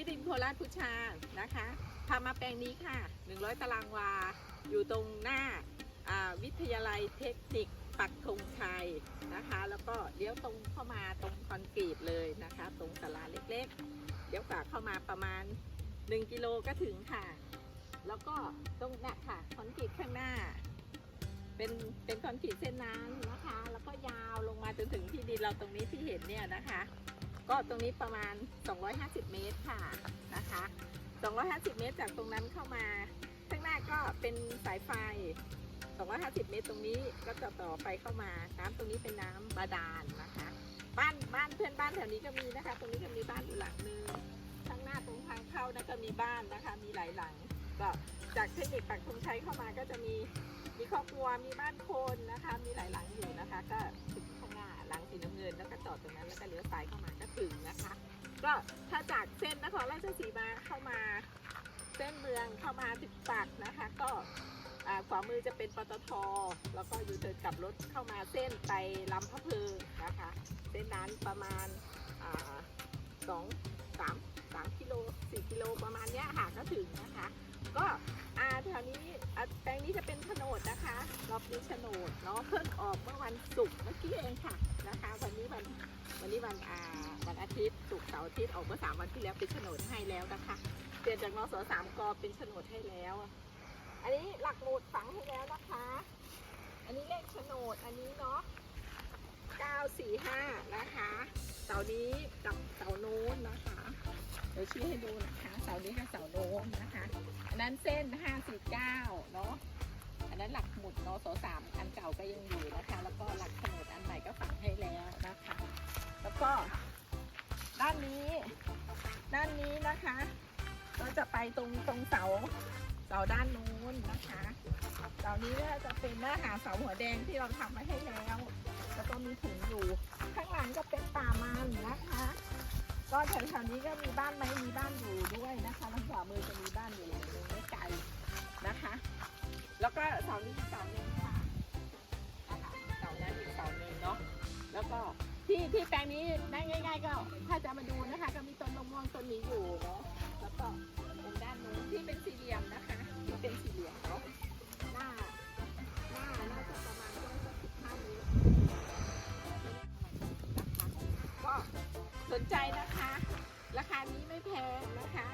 ที่ดินโคราชพุชานะคะพามาแปลงนี้ค่ะ 100 ตารางวา อยู่ตรงหน้าวิทยาลัยเทคนิคปักธงชัยนะคะ แล้วก็เลี้ยวตรงเข้ามาตรงคอนกรีตเลยนะคะ ตรงศาลาเล็กๆเลี้ยวกว่าเข้ามาประมาณ 1 กิโลก็ถึงค่ะ แล้วก็ตรงนี้ค่ะคอนกรีตข้างหน้า เป็นเป็นคอนกรีตเส้นนั้นนะคะ แล้วก็ยาวลงมาจนถึงที่ดินเราตรงนี้ที่เห็นเนี่ยนะคะ ก็ตรงนี้ประมาณ 250 เมตรค่ะนะคะ 250 เมตรจากตรงนั้นเข้ามา ข้างหน้าก็เป็นสายไฟ 250 เมตรตรงนี้ก็จะต่อไปเข้ามา น้ำตรงนี้เป็นน้ำบาดาลนะคะ บ้านบ้านเพื่อนบ้านแถวนี้ก็มีนะคะ ตรงนี้ก็มีบ้านอยู่หลังนึงข้างหน้าตรงทางเข้านะก็มีบ้านนะคะ มีหลายหลัง ก็จากเทคนิคปักธงชัยเข้ามาก็จะมีมีครอบครัวมีบ้านคนนะคะ มีหลายหลังอยู่นะคะ ก็ถึงข้างหน้าหลังสีน้ำเงินแล้วก็จอดตรงนั้นแล้วก็เลี้ยวซ้ายเข้ามา ถึงนะคะ ก็ถ้าจากเส้นนครราชสีมาเข้ามาเส้นเมืองเข้ามาติดปากนะคะ ก็ขวามือจะเป็นปตท แล้วก็อยู่เทินกลับรถเข้ามาเส้นไปลำพะเพิงนะคะ เส้นนั้นประมาณ รอบนี้โฉนดเนาะเพิ่งออกเมื่อวันศุกร์เมื่อกี้เองค่ะนะคะ วันนี้วันวันนี้วันอาวันอาทิตย์ศุกร์เสาร์อาทิตย์ออกเมื่อสามวันที่แล้วเป็นโฉนดให้แล้วนะคะเปลี่ยนจากนสสามกเป็นโฉนดให้แล้ว อันนี้หลักหมุดฝังให้แล้วนะคะ อันนี้เลขโฉนดอันนี้เนาะ945 นะคะเสานี้กับเสาโน้นนะคะ เดี๋ยวชี้ให้ดูนะคะเสานี้กับเสาโน้นนะคะ อันนั้นเส้น 549 เนาะ นนั้นหลักหมุดนสสามอันเก่าก็ยังอยู่นะคะ แล้วก็หลักโฉนดอันใหม่ก็ฝังให้แล้วนะคะ แล้วก็ด้านนี้ ด้านนี้นะคะก็จะไปตรงตรงเสาเสาด้านนู้นนะคะเสานี้ก็จะเป็นเนื้อหาเสาหัวแดงที่เราทำมาให้แล้วแล้วก็มีถุงอยู่ ข้างหลังก็เป็นป่ามันนะคะ ก็แถวๆนี้ก็มีบ้านไหมมีบ้านอยู่ด้วยนะคะทางขวามือจะมีบ้านอยู่านี้อีกเสาหนึ่งค่ะนะคะเสานั้นอีกเสาหนึ่งเนาะแล้วก็ที่ที่แปลงนี้ได้ง่าย ๆ ก็ถ้าจะมาดูนะคะ ก็มีต้นมะม่วงต้นนี้อยู่เนาะแล้วก็ตรงด้านนู้นที่เป็นสี่เหลี่ยมนะคะที่เป็นสี่เหลี่ยมเนาะหน้าหน้าน่าจะประมาณก็สักสิบห้าเมตรนะคะก็สนใจนะคะ ราคานี้ไม่แพงนะคะ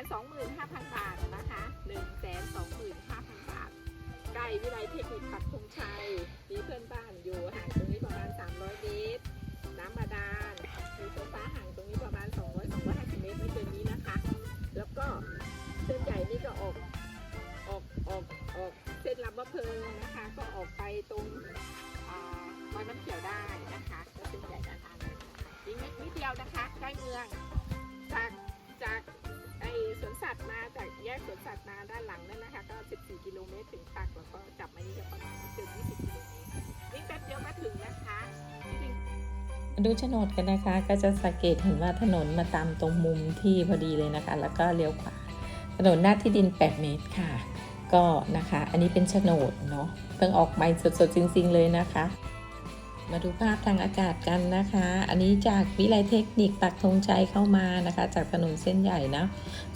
นนี้หนึ่งแสนสองหมื่นห้าพันบาทนะคะหนึ่งแสนสองหมื่นห้าพันบาท ใกล้วิไลเทคนิคปักธงชัย มีเพื่อนบ้านอยู่ห่างตรงนี้ประมาณ300เมตร น้ำบาดาลมีไฟฟ้าห่างตรงนี้ประมาณ200 250เมตรไม่เกินนี้นะคะ แล้วก็เส้นใหญ่นี่ก็ออกออกออกออกเส้นลำมะเพิงนะคะ ก็ออกไปตรงวัดน้ำเขียวได้นะคะ ก็เส้นใหญ่ด้านทางนี้นะคะอีกนิดนิดเดียวนะคะใกล้เมืองจากจาก สวนสัตว์มาจากแยกสวนสัตว์มาด้านหลังนั่นนะคะ ก็ 14 กิโลเมตรถึงปักแล้วก็จับมานี่ก็ประมาณเกือบ20 กิโลเมตรวิ่งแป๊บเดียวมาถึงนะคะดูโฉนดกันนะคะ ก็จะสังเกตเห็นว่าถนนมาตามตรงมุมที่พอดีเลยนะคะ แล้วก็เลี้ยวขวาถนนหน้าที่ดิน 8 เมตรค่ะ ก็นะคะ อันนี้เป็นโฉนดเนาะเพิ่งออกใหม่สดๆจริง ๆ เลยนะคะ มาดูภาพทางอากาศกันนะคะ อันนี้จากวิไลเทคนิคปักธงชัยเข้ามานะคะ จากถนนเส้นใหญ่นะ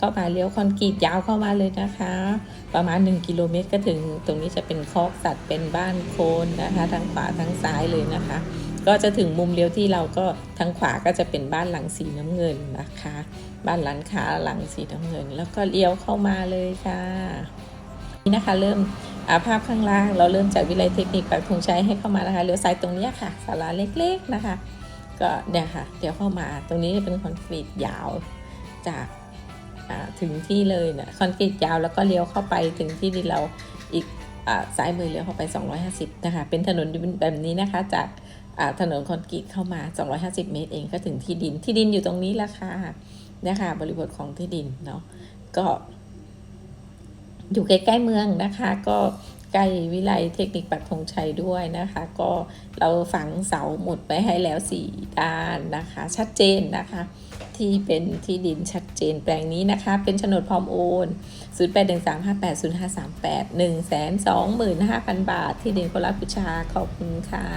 ก็มาเลี้ยวคอนกรีตยาวเข้ามาเลยนะคะ ประมาณ 1 กิโลเมตรก็ถึง ตรงนี้จะเป็นคอกสัตว์เป็นบ้านโคนนะคะทั้งขวาทั้งซ้ายเลยนะคะ ก็จะถึงมุมเลี้ยวที่เราก็ทางขวาก็จะเป็นบ้านหลังสีน้ำเงินนะคะ บ้านร้านค้าหลังสีน้ำเงิน แล้วก็เลี้ยวเข้ามาเลยค่ะนี่นะคะเริ่ม ภาพข้างล่าง เราเริ่มจากวิไลเทคนิคปักธงชัยให้เข้ามานะคะเลี้ยวซ้ายตรงเนี้ยค่ะศาลาเล็กๆนะคะ ก็เนี่ยค่ะเดี๋ยวเข้ามาตรงนี้เป็นคอนกรีตยาวจากถึงที่เลยนะคอนกรีตยาวแล้วก็เลี้ยวเข้าไปถึงที่ดินเราอีกอาซ้ายมือเลี้ยวเข้าไป 250 นะคะ เป็นถนนแบบนี้นะคะจากอ่าถนนคอนกรีตเข้ามา 250 เมตรเองก็ถึงที่ดินที่ดินอยู่ตรงนี้ละค่ะนะคะบริบทของที่ดินเนาะก็ อยู่ใกล้ๆเมืองนะคะ ก็ใกล้วิไลเทคนิคปักธงชัยด้วยนะคะ ก็เราฝังเสาหมุดไว้ให้แล้วสี่ด้านนะคะ ชัดเจนนะคะ ที่เป็นที่ดินชัดเจนแปลงนี้นะคะ เป็นโฉนดพร้อมโอน0 8 1 3 5 8 0 5 3 8 1 2 5 0 0 0 บาท ที่ดินโคราชพุชาขอบคุณค่ะ